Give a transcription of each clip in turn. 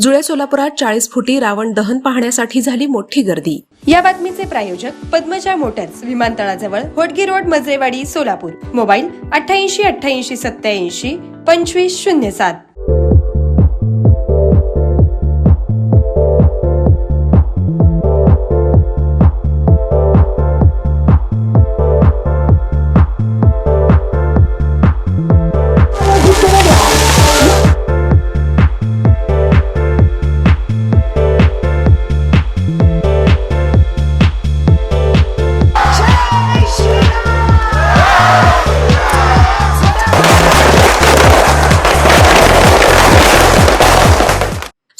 जुळे सोलापुरात चाळीस फुटी रावण दहन पाहण्यासाठी झाली मोठी गर्दी. या बातमीचे प्रायोजक पद्मजा मोटर्स विमानतळाजवळ होटगी रोड मजरेवाडी सोलापूर. मोबाईल अठ्ठ्याऐंशी अठ्ठ्याऐंशी सत्याऐंशी पंचवीस शून्य सात.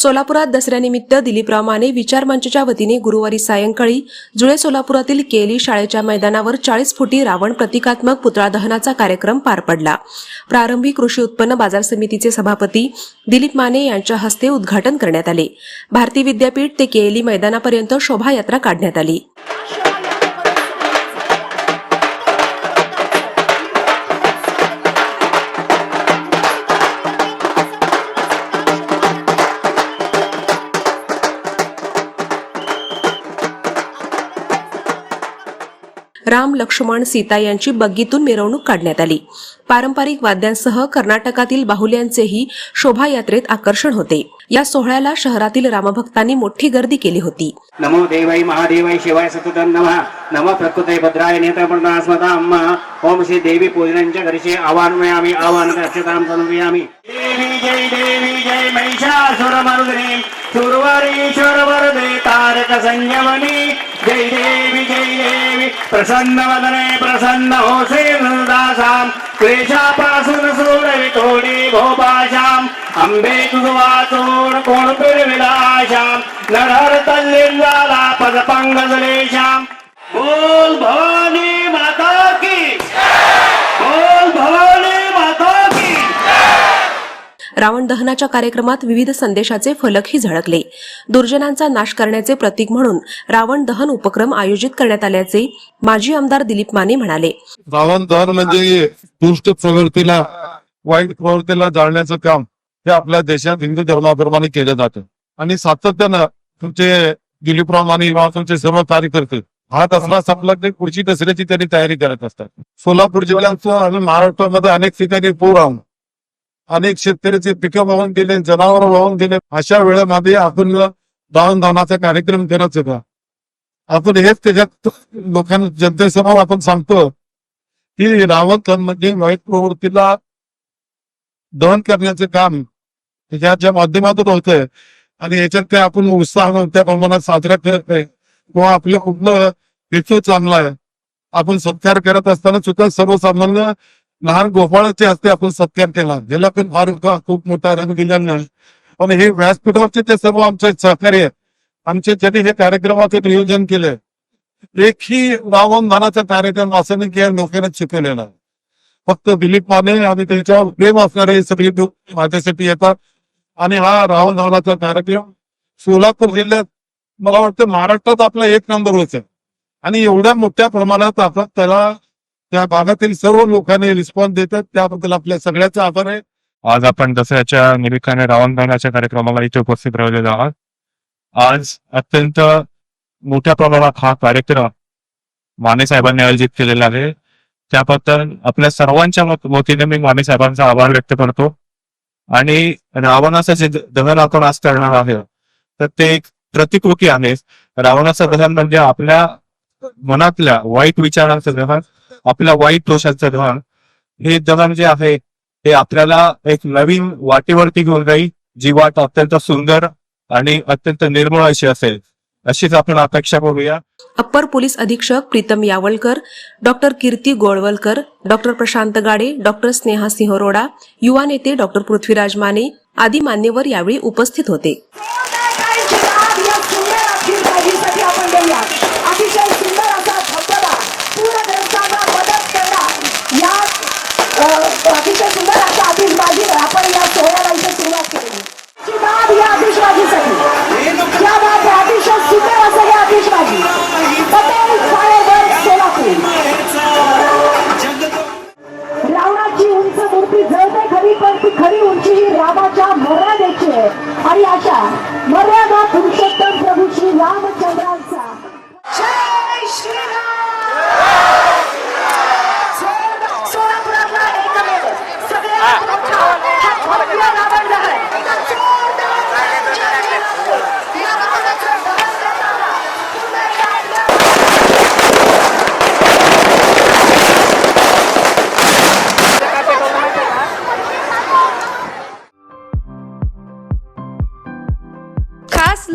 सोलापुरात दसऱ्यानिमित्त दिलीपराव माने विचार मंचच्या वतीने गुरुवारी सायंकाळी जुळे सोलापुरातील केली शाळेच्या मैदानावर चाळीस फुटी रावण प्रतिकात्मक पुतळा दहनाचा कार्यक्रम पार पडला. प्रारंभी कृषी उत्पन्न बाजार समितीचे सभापती दिलीप माने यांच्या हस्ते उद्घाटन करण्यात आले. भारती विद्यापीठ ते केली मैदानापर्यंत शोभायात्रा काढण्यात आली. राम लक्ष्मण सीता यांची बग्गीतून मिरवणूक काढण्यात आली. पारंपरिक वाद्यांसह कर्नाटकातील बाहुल्यांचेही शोभायात्रेत आकर्षण होते. या सोहळ्याला शहरातील रामभक्तांनी मोठी गर्दी केली होती. नमो देवाय महादेवाय शिवाय सततं नमः. नमः प्रकृते भद्राय नेत्रपर्णास्मताम् ओम श्री देवी पूजनांच्या घरचे आवाहन अक्षतां समर्पयामि. देवी जय देवी जय महिषासुरमर्दिनी सुरवरीश्वर वरदे तारक संयमनी। जय देवी जय देवी। प्रसन्न वदने प्रसन्न होसे दासाम क्लेशापासून सोडवी थोडी भोपाशाम अंबे तुझवाचोड कोण पिरविलाशाम नरहर तल्लिंगाला पद पंगजलेशाम बोल भवानी माता की। बोल भवानी रावण दहनाच्या कार्यक्रमात विविध संदेशाचे फलकही झळकले. दुर्जनांचा नाश करण्याचे प्रतीक म्हणून रावण दहन उपक्रम आयोजित करण्यात आल्याचे माजी आमदार दिलीप माने म्हणाले. रावण दहन म्हणजे दुष्ट प्रवृत्तीला वाईट प्रवृत्तीला जाळण्याचं काम हे आपल्या देशात हिंदू धर्माप्रमाणे केलं जातं. आणि सातत्यानं तुमचे दिलीपराव माने तुमचे सर्व कार्यकर्ते हात असला संपला ते पुढची दसऱ्याची त्यांनी तयारी करत असतात. सोलापूर जिल्ह्यात महाराष्ट्रामध्ये अनेक ठिकाणी पूर आहोत अनेक शेतकऱ्याचे पिकं वाहून गेले जनावर वाहून गेले. अशा वेळेमध्ये आपण रावण दहनाचा कार्यक्रम करत होता. आपण हेच त्याच्यात लोकांना जनतेसमोर आपण सांगतो की रावण म्हणजे वाईट प्रवृत्तीला दहन करण्याचे काम ह्याच्या माध्यमातून होतंय. आणि याच्यात काय आपण उत्साह त्या प्रमाणात साजरा करत किंवा आपलं कुठलं हेतू चांगला आहे. आपण सत्कार करत असताना सुद्धा सर्वसामान्य लहान गोपाळाचे हस्ते आपण सत्कार केला. ज्याला पण फार खूप मोठा रंग दिला नाही. पण हे व्यासपीठावरचे ते सर्व आमचे सहकारी आमचे ज्यांनी हे कार्यक्रमाचे नियोजन केले. एकही रावण धनाचा कार्यक्रम असं नाही की या लोकांना शिकवलेला आहे. फक्त दिलीप माने आणि त्यांच्यावर प्रेम असणारे सगळे लोक माझ्यासाठी येतात. आणि हा रावण धनाचा कार्यक्रम सोलापूर जिल्ह्यात मला वाटतं महाराष्ट्रात आपला एक नंबर होत आणि एवढ्या मोठ्या प्रमाणात आपण त्याला त्या भागातील सर्व लोकांनी रिस्पॉन्स देतात. त्याबद्दल आपल्या सगळ्याचा आभार आहे. आज आपण दसऱ्याच्या निमित्ताने रावण दहनाच्या कार्यक्रमाला इथे उपस्थित राहिलेलो आहात. आज अत्यंत मोठ्या प्रमाणात हा कार्यक्रम माने साहेबांनी आयोजित केलेला आहे. त्याबद्दल आपल्या सर्वांच्या वतीने मी माने साहेबांचा आभार व्यक्त करतो. आणि रावणाचं जे दहन आपण आज करणार आहे तर ते एक प्रतिकृती आहे. रावणाचं दहन म्हणजे आपल्या मनातल्या वाईट विचारांचं दहन. आपल्या वाईट दोषांचं धन. हे धन जे आहे ते आपल्याला एक नवीन वाटेवरती घेऊन जाईल. जी वाट अत्यंत सुंदर आणि अत्यंत निर्मळ अशी असेल. अशीच आपण अपेक्षा करूया. अप्पर पोलीस अधीक्षक Pritam Yavalkar doctor Kirti Golwalkar doctor Prashant Gade doctor Sneha Singh Roda युवा नेते डॉक्टर पृथ्वीराज माने आदी मान्यवर यावेळी उपस्थित होते. उंच मूर्ती जळते रामाच्या मर्यादेची आहे. आणि अशा मर्यादा पुरुषोत्तम प्रभू श्री रामचंद्रांचा